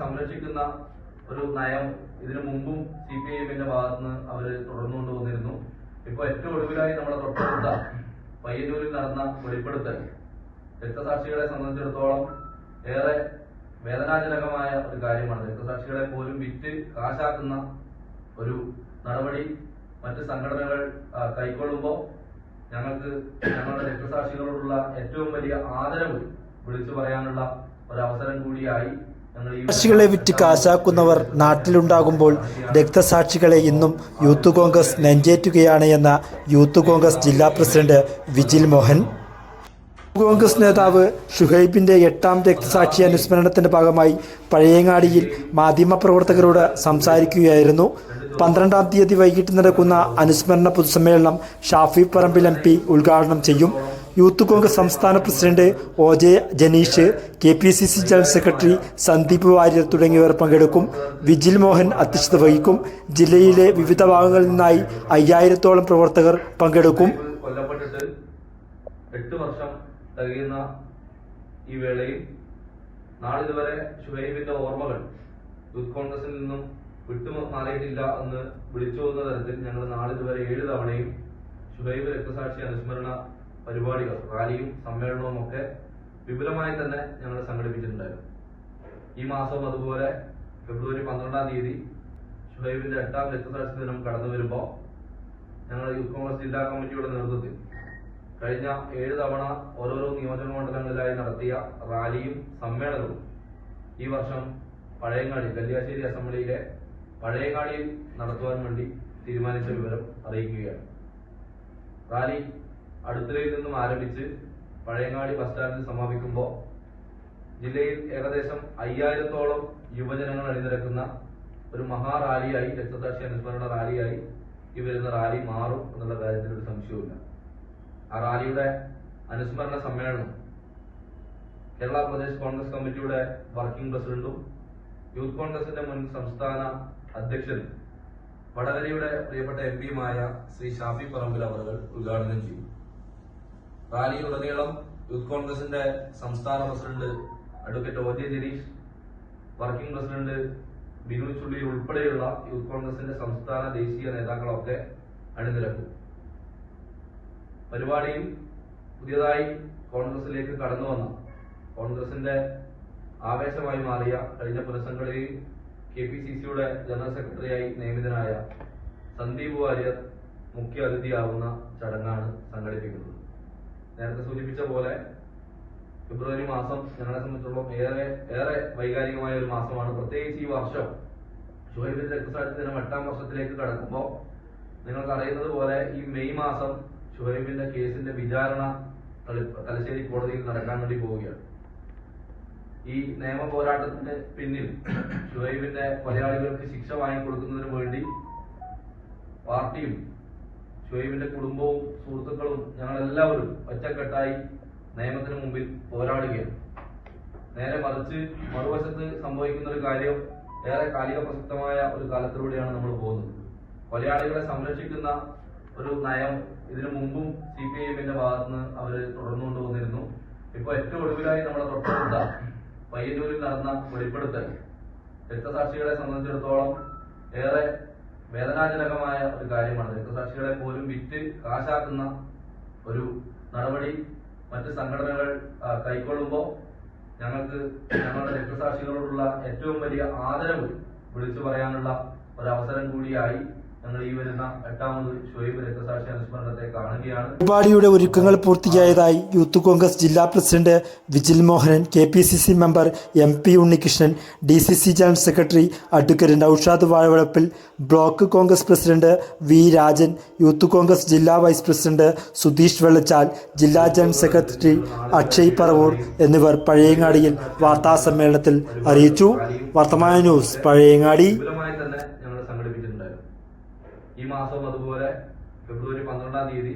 സംരക്ഷിക്കുന്ന ഒരു നയം ഇതിനു മുമ്പും സി പി ഐ എമ്മിന്റെ ഭാഗത്തുനിന്ന് അവർ തുടർന്നുകൊണ്ട് വന്നിരുന്നു. ഇപ്പൊ ഏറ്റവും ഒടുവിലായി നമ്മുടെ തൊട്ടടുത്ത പയ്യന്നൂരിൽ നടന്ന വെളിപ്പെടുത്തൽ. രക്തസാക്ഷികളെ സംബന്ധിച്ചിടത്തോളം ഏറെ വേദനാജനകമായ ഒരു കാര്യമാണ്. രക്തസാക്ഷികളെ പോലും വിറ്റ് കാശാക്കുന്ന ഒരു നടപടി മറ്റ് സംഘടനകൾ കൈക്കൊള്ളുമ്പോൾ ഞങ്ങൾക്ക് ഞങ്ങളുടെ രക്തസാക്ഷികളോടുള്ള ഏറ്റവും വലിയ ആദരവ് വിളിച്ചു പറയാനുള്ള ഒരു അവസരം കൂടിയായി സാക്ഷികളെ വിറ്റ് കാശാക്കുന്നവർ നാട്ടിലുണ്ടാകുമ്പോൾ രക്തസാക്ഷികളെ ഇന്നും യൂത്ത് കോൺഗ്രസ് നെഞ്ചേറ്റുകയാണ് എന്ന യൂത്ത് കോൺഗ്രസ് ജില്ലാ പ്രസിഡന്റ് വിജിൽ മോഹൻ. കോൺഗ്രസ് നേതാവ് ഷുഹൈബിന്റെ എട്ടാം രക്തസാക്ഷി അനുസ്മരണത്തിന്റെ ഭാഗമായി പഴയങ്ങാടിയിൽ മാധ്യമപ്രവർത്തകരോട് സംസാരിക്കുകയായിരുന്നു. പന്ത്രണ്ടാം തീയതി വൈകിട്ട് നടക്കുന്ന അനുസ്മരണ പൊതുസമ്മേളനം ഷാഫി പറമ്പിൽ എം ഉദ്ഘാടനം ചെയ്യും. യൂത്ത് കോൺഗ്രസ് സംസ്ഥാന president O J Janeesh K P C C general secretary Sandeep Varier തുടങ്ങിയവർ പങ്കെടുക്കും. വിജിൽ മോഹൻ അധ്യക്ഷത വഹിക്കും. ജില്ലയിലെ വിവിധ ഭാഗങ്ങളിൽ നിന്നായി അയ്യായിരത്തോളം പ്രവർത്തകർ പങ്കെടുക്കും. കൊല്ലപ്പെട്ടിട്ട് എട്ട് വർഷം തികയുന്ന ഈ വേളയിൽ നാളിതുവരെ ഷുഹൈബിന്റെ ഓർമ്മകൾ യൂത്ത് കോൺഗ്രസിൽ നിന്നും വിട്ടുമാറിയിട്ടില്ല എന്ന് വിളിച്ചു പോകുന്ന തരത്തിൽ ഞങ്ങൾ നാളിതുവരെ ഏഴ് തവണയും ഷുഹൈബ് രക്തസാക്ഷി അനുസ്മരണ പരിപാടികൾ റാലിയും സമ്മേളനവും ഒക്കെ വിപുലമായി തന്നെ ഞങ്ങൾ സംഘടിപ്പിച്ചിട്ടുണ്ടായിരുന്നു. ഈ മാസം അതുപോലെ ഫെബ്രുവരി പന്ത്രണ്ടാം തീയതി ഷുഹൈബിന്റെ എട്ടാം രക്തസാക്ഷി ദിനം കടന്നു വരുമ്പോൾ ഞങ്ങൾ യൂത്ത് കോൺഗ്രസ് ജില്ലാ കമ്മിറ്റിയുടെ നേതൃത്വത്തിൽ കഴിഞ്ഞ ഏഴ് തവണ ഓരോരോ നിയോജക മണ്ഡലങ്ങളിലായി നടത്തിയ റാലിയും സമ്മേളനവും ഈ വർഷം പഴയങ്ങാടി കല്യാശ്ശേരി അസംബ്ലിയിലെ പഴയങ്ങാടിയിൽ നടത്തുവാൻ വേണ്ടി തീരുമാനിച്ച വിവരം അറിയിക്കുകയാണ്. റാലി അടുത്തലയിൽ നിന്നും ആരംഭിച്ച് പഴയങ്ങാടി ബസ് സ്റ്റാൻഡിൽ സമാപിക്കുമ്പോൾ ജില്ലയിൽ ഏകദേശം അയ്യായിരത്തോളം യുവജനങ്ങൾ അണിനിരക്കുന്ന ഒരു മഹാറാലിയായി രക്തസാക്ഷി അനുസ്മരണ റാലിയായി ഈ വരുന്ന റാലി മാറും എന്നുള്ള കാര്യത്തിൽ ഒരു സംശയവുമില്ല. ആ റാലിയുടെ അനുസ്മരണ സമ്മേളനം കേരള പ്രദേശ് കോൺഗ്രസ് കമ്മിറ്റിയുടെ വർക്കിംഗ് പ്രസിഡന്റും യൂത്ത് കോൺഗ്രസിന്റെ മുൻ സംസ്ഥാന അധ്യക്ഷനും വടകരയുടെ പ്രിയപ്പെട്ട എം പിയുമായ ശ്രീ ഷാഫി പറമ്പിൽ അവർ ഉദ്ഘാടനം ചെയ്യും. റാലിയിലുടനീളം യൂത്ത് കോൺഗ്രസിന്റെ സംസ്ഥാന president advocate O J Janeesh working president Binu Chulli ഉൾപ്പെടെയുള്ള യൂത്ത് കോൺഗ്രസിന്റെ സംസ്ഥാന ദേശീയ നേതാക്കളൊക്കെ അണിനിരക്കും. പരിപാടിയിൽ പുതിയതായി കോൺഗ്രസിലേക്ക് കടന്നു വന്ന കോൺഗ്രസിന്റെ ആവേശമായി മാറിയ കഴിഞ്ഞ പുനഃസംഘടനയിൽ കെ പി സി സിയുടെ ജനറൽ സെക്രട്ടറിയായി നിയമിതനായ സന്ദീപ് വാര്യർ മുഖ്യ അതിഥിയാവുന്ന ചടങ്ങാണ് സംഘടിപ്പിക്കുന്നത്. നേരത്തെ സൂചിപ്പിച്ച പോലെ ഫെബ്രുവരി മാസം ഞങ്ങളെ സംബന്ധിച്ചിടത്തോളം ഏറെ ഏറെ വൈകാരികമായ ഒരു മാസമാണ്. പ്രത്യേകിച്ച് ഈ വർഷം ഷുഹൈബിന്റെ രക്തസാക്ഷി ദിനം എട്ടാം വർഷത്തിലേക്ക് കടക്കുമ്പോൾ നിങ്ങൾക്ക് അറിയുന്നത് പോലെ ഈ മെയ് മാസം ഷുഹൈബിന്റെ കേസിന്റെ വിചാരണ തലശ്ശേരി കോടതിയിൽ നടക്കാൻ വേണ്ടി പോവുകയാണ്. ഈ നിയമ പോരാട്ടത്തിന്റെ പിന്നിൽ ഷുഹൈബിന്റെ കൊലയാളികൾക്ക് ശിക്ഷ വാങ്ങിക്കൊടുക്കുന്നതിന് വേണ്ടി പാർട്ടിയും ഷുഹൈബിന്റെ കുടുംബവും സുഹൃത്തുക്കളും ഞങ്ങളെല്ലാവരും ഒറ്റക്കെട്ടായി നിയമത്തിന് മുമ്പിൽ പോരാടുകയാണ്. നേരെ മറിച്ച് മറുവശത്ത് സംഭവിക്കുന്ന ഒരു കാര്യം ഏറെ കാലിക പ്രസക്തമായ ഒരു കാലത്തിലൂടെയാണ് നമ്മൾ പോകുന്നത്. കൊലയാളികളെ സംരക്ഷിക്കുന്ന ഒരു നയം ഇതിനു മുമ്പും സി പി ഐ എമ്മിന്റെ ഭാഗത്തുനിന്ന് അവർ തുടർന്നുകൊണ്ട് വന്നിരുന്നു. ഇപ്പൊ ഏറ്റവും ഒടുവിലായി നമ്മുടെ തൊട്ടടുത്ത പയ്യന്നൂരിൽ നടന്ന വെളിപ്പെടുത്തൽ. രക്തസാക്ഷികളെ സംബന്ധിച്ചിടത്തോളം ഏറെ വേദനാജനകമായ ഒരു കാര്യമാണ്. രക്തസാക്ഷികളെ പോലും വിറ്റ് കാശാക്കുന്ന ഒരു നടപടി മറ്റ് സംഘടനകൾ കൈക്കൊള്ളുമ്പോൾ ഞങ്ങൾക്ക് ഞങ്ങളുടെ രക്തസാക്ഷികളോടുള്ള ഏറ്റവും വലിയ ആദരവ് വിളിച്ചു പറയാനുള്ള അവസരം കൂടിയായി പരിപാടിയുടെ ഒരുക്കങ്ങൾ പൂർത്തിയായതായി യൂത്ത് കോൺഗ്രസ് ജില്ലാ president Vigil Mohanan K P C C member M P Unnikrishnan D C C general secretary advocate Noushad Vazhavalappil block Congress president V Rajan Youth Congress ജില്ലാ വൈസ് പ്രസിഡന്റ് സുധീഷ് വെള്ളച്ചാൽ ജില്ലാ ജനറൽ സെക്രട്ടറി അക്ഷയ് പറവൂർ എന്നിവർ പഴയങ്ങാടിയിൽ വാർത്താസമ്മേളനത്തിൽ അറിയിച്ചു. വർത്തമാന news Pazhayangadi വിപുലമായി തന്നെ ഞങ്ങൾ സംഘടിപ്പിച്ചിട്ടുണ്ടായിരുന്നു ഈ മാസം അതുപോലെ ഫെബ്രുവരി പന്ത്രണ്ടാം തീയതി